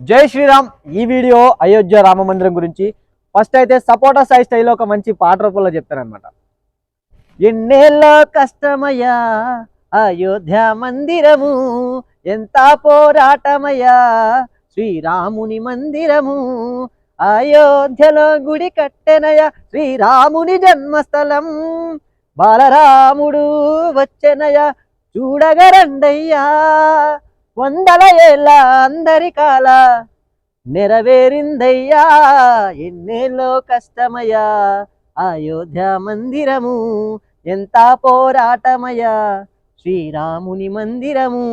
జై శ్రీరామ్. ఈ వీడియో అయోధ్య రామ మందిరం గురించి. ఫస్ట్ అయితే సపోటా సాయి స్టైల్లో ఒక మంచి పాట రూపంలో చెప్తానమాట ఎన్నేళ్ళ కష్టమయ్యా అయోధ్య మందిరము ఎంత పోరాటమయ్యా శ్రీరాముని మందిరము అయోధ్యలో గుడి కట్టెనయ శ్రీరాముని జన్మస్థలం. బాలరాముడు వచ్చెనయ చూడగరండయ్యా. వందల ఏళ్ళ అందరి కాల నెరవేరిందయ్యా ఎన్నేళ్ళో కష్టమయ్యా అయోధ్య మందిరము ఎంత పోరాటమయ్యా శ్రీరాముని మందిరము.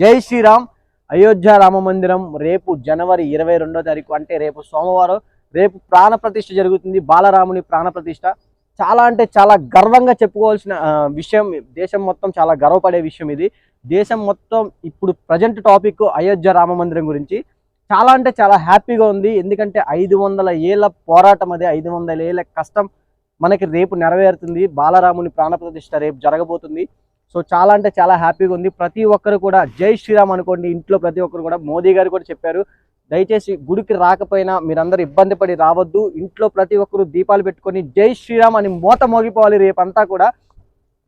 జై శ్రీరామ్. అయోధ్య రామ మందిరం రేపు జనవరి ఇరవై రెండో తారీఖు అంటే రేపు సోమవారం రేపు ప్రాణప్రతిష్ఠ జరుగుతుంది బాలరాముని ప్రాణప్రతిష్ఠ. చాలా అంటే చాలా గర్వంగా చెప్పుకోవాల్సిన విషయం దేశం మొత్తం చాలా గర్వపడే విషయం ఇది. దేశం మొత్తం ఇప్పుడు ప్రజెంట్ టాపిక్ అయోధ్య రామ మందిరం గురించి. చాలా అంటే చాలా హ్యాపీగా ఉంది. ఎందుకంటే ఐదు వందల ఏళ్ళ పోరాటం అదే. ఐదు వందల ఏళ్ళ కష్టం మనకి రేపు నెరవేరుతుంది. బాలరాముని ప్రాణప్రతిష్ఠ రేపు జరగబోతుంది. సో చాలా అంటే చాలా హ్యాపీగా ఉంది. ప్రతి ఒక్కరు కూడా జై శ్రీరామ్ అనుకోండి. ఇంట్లో ప్రతి ఒక్కరు కూడా మోదీ గారు కూడా చెప్పారు. దయచేసి గుడికి రాకపోయినా మీరందరూ ఇబ్బంది పడి రావద్దు. ఇంట్లో ప్రతి ఒక్కరు దీపాలు పెట్టుకొని జై శ్రీరామ్ అని మోత మోగిపోవాలి రేపంతా కూడా.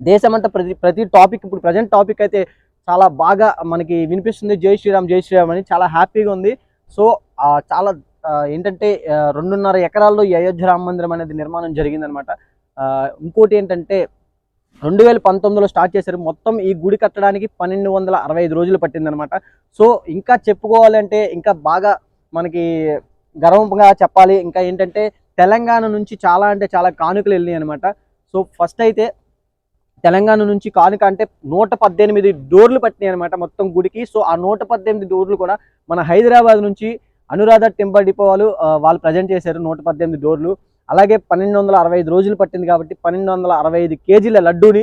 దేశమంతా ప్రతి ప్రతి టాపిక్ ఇప్పుడు ప్రజెంట్ టాపిక్ అయితే చాలా బాగా మనకి వినిపిస్తుంది. జై శ్రీరామ్ జై శ్రీరామ్ అని చాలా హ్యాపీగా ఉంది. సో చాలా ఏంటంటే రెండున్నర ఎకరాల్లో ఈ అయోధ్య రామ మందిరం అనేది నిర్మాణం జరిగిందనమాట. ఇంకోటి ఏంటంటే రెండు వేల పంతొమ్మిదిలో స్టార్ట్ చేశారు. మొత్తం ఈ గుడి కట్టడానికి పన్నెండు వందల అరవై ఐదు రోజులు పట్టిందనమాట. సో ఇంకా చెప్పుకోవాలంటే ఇంకా బాగా మనకి గర్వంగా చెప్పాలి. ఇంకా ఏంటంటే తెలంగాణ నుంచి చాలా అంటే చాలా కానుకలు వెళ్ళినాయి అనమాట సో ఫస్ట్ అయితే తెలంగాణ నుంచి కానుక అంటే నూట పద్దెనిమిది డోర్లు పట్టినాయి అనమాట మొత్తం గుడికి. సో ఆ నూట పద్దెనిమిది డోర్లు కూడా మన హైదరాబాద్ నుంచి అనురాధ టెంపర్ డిపో వాళ్ళు వాళ్ళు ప్రజెంట్ చేశారు నూట పద్దెనిమిది డోర్లు. అలాగే పన్నెండు వందల అరవై ఐదు రోజులు పట్టింది కాబట్టి పన్నెండు వందల అరవై ఐదు కేజీల లడ్డూని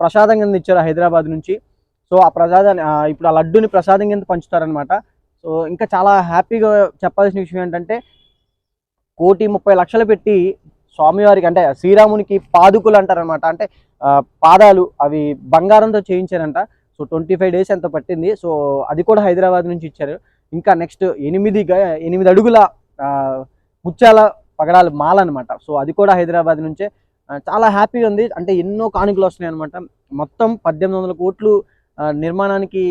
ప్రసాదం కింద ఇచ్చారు హైదరాబాద్ నుంచి. సో ఆ ప్రసాదాన్ని ఇప్పుడు ఆ లడ్డూని ప్రసాదం కింద పంచుతారనమాట సో ఇంకా చాలా హ్యాపీగా చెప్పాల్సిన విషయం ఏంటంటే కోటి ముప్పై లక్షలు పెట్టి స్వామివారికి అంటే శ్రీరామునికి పాదుకులు అంటారనమాట అంటే పాదాలు అవి బంగారంతో చేయించారంట. సో ట్వంటీ ఫైవ్ డేస్ ఎంత పట్టింది. సో అది కూడా హైదరాబాద్ నుంచి ఇచ్చారు. ఇంకా నెక్స్ట్ ఎనిమిది గ- ఎనిమిది అడుగుల ముత్యాల పగడాల మాల అనమాట సో అది కూడా హైదరాబాద్ నుంచే చాలా హ్యాపీగా ఉంది. అంటే ఎన్నో కానుకలు వస్తున్నాయి అనమాట మొత్తం పద్దెనిమిది వందల కోట్లు నిర్మాణానికి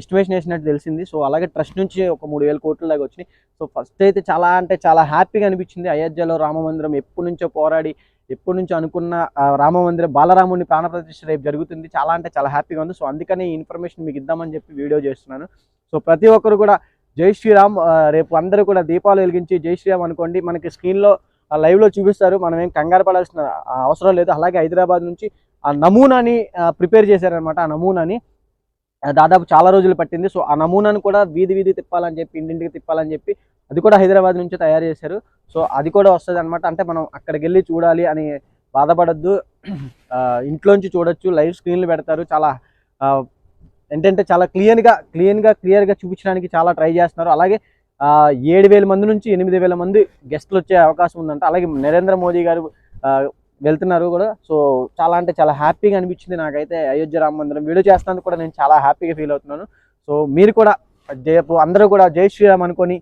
ఎస్టిమేషన్ వేసినట్టు తెలిసింది. సో అలాగే ట్రస్ట్ నుంచి ఒక మూడు వేల కోట్ల దాకా వచ్చినాయి. సో ఫస్ట్ అయితే చాలా అంటే చాలా హ్యాపీగా అనిపించింది. అయోధ్యలో రామ మందిరం ఎప్పటి నుంచో పోరాడి ఎప్పటి నుంచో అనుకున్న రామ మందిరం బాలరాముని ప్రాణప్రతిష్ఠ రేపు జరుగుతుంది. చాలా అంటే చాలా హ్యాపీగా ఉంది. సో అందుకనే ఈ ఇన్ఫర్మేషన్ మీకు ఇద్దామని చెప్పి వీడియో చేస్తున్నాను. సో ప్రతి ఒక్కరు కూడా జై శ్రీరామ్ రేపు అందరూ కూడా దీపాలు వెలిగించి జై శ్రీరామ్ అనుకోండి. మనకి స్క్రీన్లో లైవ్లో చూపిస్తారు. మనం ఏం కంగారు పడాల్సిన అవసరం లేదు. అలాగే హైదరాబాద్ నుంచి ఆ నమూనాని ప్రిపేర్ చేశారనమాట ఆ నమూనాని. దాదాపు చాలా రోజులు పట్టింది. సో ఆ నమూనాను కూడా వీధి వీధి తిప్పాలని చెప్పి ఇంటింటికి తిప్పాలని చెప్పి అది కూడా హైదరాబాద్ నుంచి తయారు చేశారు. సో అది కూడా వస్తుంది అనమాట అంటే మనం అక్కడికి వెళ్ళి చూడాలి అని బాధపడద్దు. ఇంట్లోంచి చూడొచ్చు. లైవ్ స్క్రీన్లు పెడతారు. చాలా ఏంటంటే చాలా క్లియర్గా క్లియర్గా క్లియర్గా చూపించడానికి చాలా ట్రై చేస్తున్నారు. అలాగే ఏడు వేల మంది నుంచి ఎనిమిది వేల మంది గెస్ట్లు వచ్చే అవకాశం ఉందంట. అలాగే నరేంద్ర మోదీ గారు వెళ్తున్నారు కూడా. సో చాలా అంటే చాలా హ్యాపీగా అనిపించింది నాకైతే. అయోధ్య రామ మందిరం వీడియో చేస్తున్నందుకు కూడా నేను చాలా హ్యాపీగా ఫీల్ అవుతున్నాను. సో మీరు కూడా రేపు అందరూ కూడా జై శ్రీరామ్ అనుకొని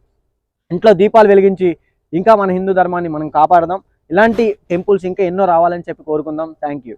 ఇంట్లో దీపాలు వెలిగించి ఇంకా మన హిందూ ధర్మాన్ని మనం కాపాడదాం. ఇలాంటి టెంపుల్స్ ఇంకా ఎన్నో రావాలని చెప్పి కోరుకుందాం. Thank you.